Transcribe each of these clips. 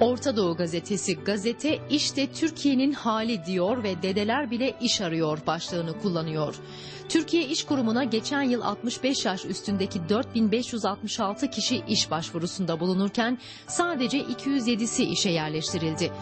Orta Doğu Gazetesi gazete işte Türkiye'nin hali diyor ve dedeler bile iş arıyor başlığını kullanıyor. Türkiye İş Kurumu'na geçen yıl 65 yaş üstündeki 4566 kişi iş başvurusunda bulunurken sadece 207'si işe yerleştirildi.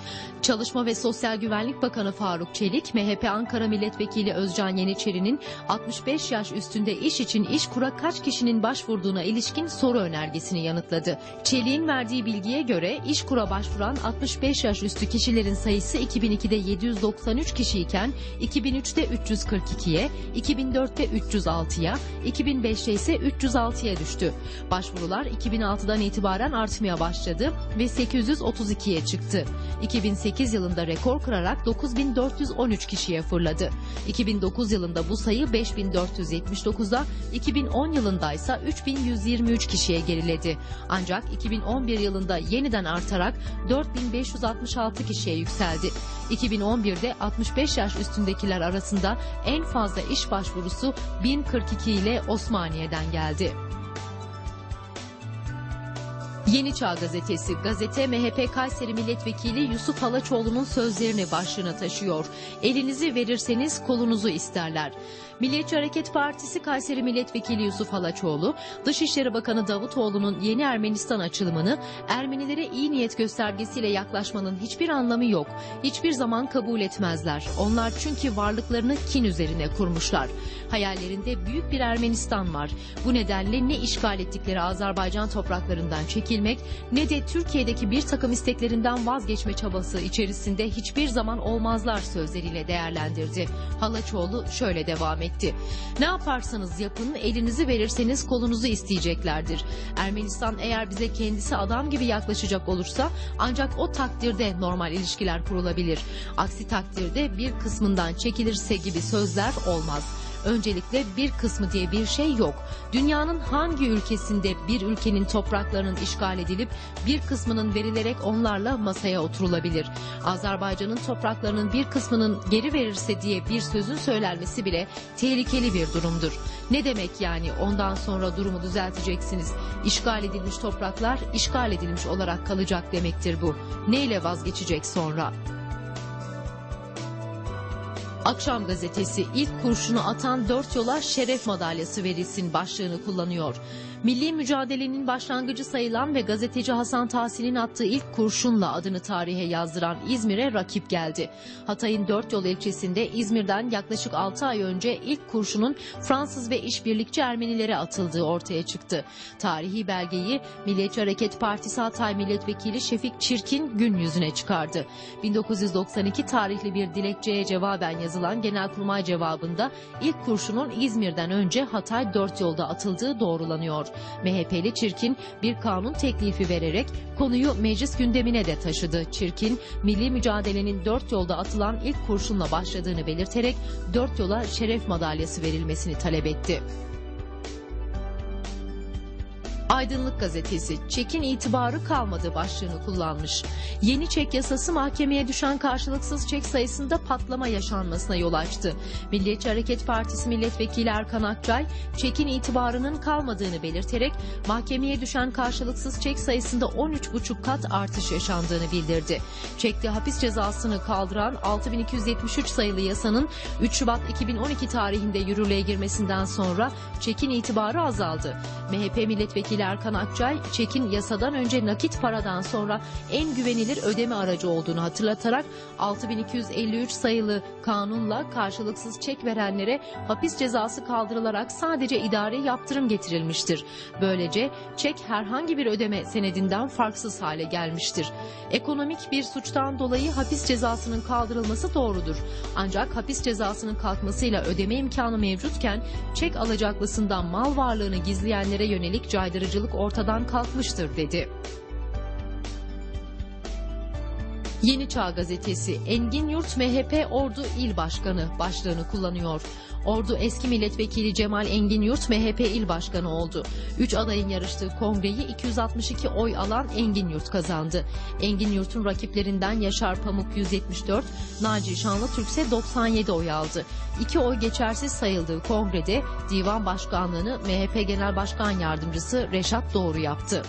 Çalışma ve Sosyal Güvenlik Bakanı Faruk Çelik, MHP Ankara Milletvekili Özcan Yeniçeri'nin 65 yaş üstünde iş için iş kura kaç kişinin başvurduğuna ilişkin soru önergesini yanıtladı. Çelik'in verdiği bilgiye göre iş kura başvuran 65 yaş üstü kişilerin sayısı 2002'de 793 kişiyken 2003'te 342'ye, 2004'te 306'ya, 2005'te ise 306'ya düştü. Başvurular 2006'dan itibaren artmaya başladı ve 832'ye çıktı. 2008 yılında rekor kırarak 9413 kişiye fırladı. 2009 yılında bu sayı 5479'a, 2010 yılında ise 3123 kişiye geriledi. Ancak 2011 yılında yeniden artarak 4566 kişiye yükseldi. 2011'de 65 yaş üstündekiler arasında en fazla iş başvurusu 1042 ile Osmaniye'den geldi. Yeni Çağ Gazetesi, gazete MHP Kayseri Milletvekili Yusuf Halaçoğlu'nun sözlerini başlığına taşıyor. Elinizi verirseniz kolunuzu isterler. Milliyetçi Hareket Partisi Kayseri Milletvekili Yusuf Halaçoğlu, Dışişleri Bakanı Davutoğlu'nun yeni Ermenistan açılımını Ermenilere iyi niyet göstergesiyle yaklaşmanın hiçbir anlamı yok. Hiçbir zaman kabul etmezler. Onlar çünkü varlıklarını kin üzerine kurmuşlar. Hayallerinde büyük bir Ermenistan var. Bu nedenle ne işgal ettikleri Azerbaycan topraklarından çekilmek ne de Türkiye'deki bir takım isteklerinden vazgeçme çabası içerisinde hiçbir zaman olmazlar sözleriyle değerlendirdi. Halaçoğlu şöyle devam etti. Ne yaparsanız yapın elinizi verirseniz kolunuzu isteyeceklerdir. Ermenistan eğer bize kendisi adam gibi yaklaşacak olursa ancak o takdirde normal ilişkiler kurulabilir. Aksi takdirde bir kısmından çekilirse gibi sözler olmaz. Öncelikle bir kısmı diye bir şey yok. Dünyanın hangi ülkesinde bir ülkenin topraklarının işgal edilip bir kısmının verilerek onlarla masaya oturulabilir. Azerbaycan'ın topraklarının bir kısmının geri verirse diye bir sözün söylenmesi bile tehlikeli bir durumdur. Ne demek yani ondan sonra durumu düzelteceksiniz? İşgal edilmiş topraklar işgal edilmiş olarak kalacak demektir bu. Neyle vazgeçecek sonra? Akşam gazetesi ilk kurşunu atan dört yola şeref madalyası verilsin başlığını kullanıyor. Milli mücadelenin başlangıcı sayılan ve gazeteci Hasan Tahsin'in attığı ilk kurşunla adını tarihe yazdıran İzmir'e rakip geldi. Hatay'ın dört yol ilçesinde İzmir'den yaklaşık 6 ay önce ilk kurşunun Fransız ve işbirlikçi Ermenilere atıldığı ortaya çıktı. Tarihi belgeyi Milliyetçi Hareket Partisi Hatay Milletvekili Şefik Çirkin gün yüzüne çıkardı. 1992 tarihli bir dilekçeye cevaben yazılan genelkurmay cevabında ilk kurşunun İzmir'den önce Hatay dört yolda atıldığı doğrulanıyor. MHP'li Çirkin bir kanun teklifi vererek konuyu meclis gündemine de taşıdı. Çirkin, milli mücadelenin dört yolda atılan ilk kurşunla başladığını belirterek dört yola şeref madalyası verilmesini talep etti. Aydınlık gazetesi çekin itibarı kalmadı başlığını kullanmış. Yeni çek yasası mahkemeye düşen karşılıksız çek sayısında patlama yaşanmasına yol açtı. Milliyetçi Hareket Partisi milletvekili Erkan Akçay çekin itibarının kalmadığını belirterek mahkemeye düşen karşılıksız çek sayısında 13,5 kat artış yaşandığını bildirdi. Çekte hapis cezasını kaldıran 6273 sayılı yasanın 3 Şubat 2012 tarihinde yürürlüğe girmesinden sonra çekin itibarı azaldı. MHP milletvekili Erkan Akçay, çekin yasadan önce nakit paradan sonra en güvenilir ödeme aracı olduğunu hatırlatarak 6253 sayılı kanunla karşılıksız çek verenlere hapis cezası kaldırılarak sadece idari yaptırım getirilmiştir. Böylece çek herhangi bir ödeme senedinden farksız hale gelmiştir. Ekonomik bir suçtan dolayı hapis cezasının kaldırılması doğrudur. Ancak hapis cezasının kalkmasıyla ödeme imkanı mevcutken çek alacaklısından mal varlığını gizleyenlere yönelik caydırıcılık ortadan kalkmıştır dedi. Yeni Çağ Gazetesi Engin Yurt MHP Ordu İl Başkanı başlığını kullanıyor. Ordu eski milletvekili Cemal Engin Yurt MHP İl Başkanı oldu. 3 adayın yarıştığı kongreyi 262 oy alan Engin Yurt kazandı. Engin Yurt'un rakiplerinden Yaşar Pamuk 174, Naci Şanlıtürk ise 97 oy aldı. 2 oy geçersiz sayıldığı kongrede divan başkanlığını MHP Genel Başkan Yardımcısı Reşat Doğru yaptı.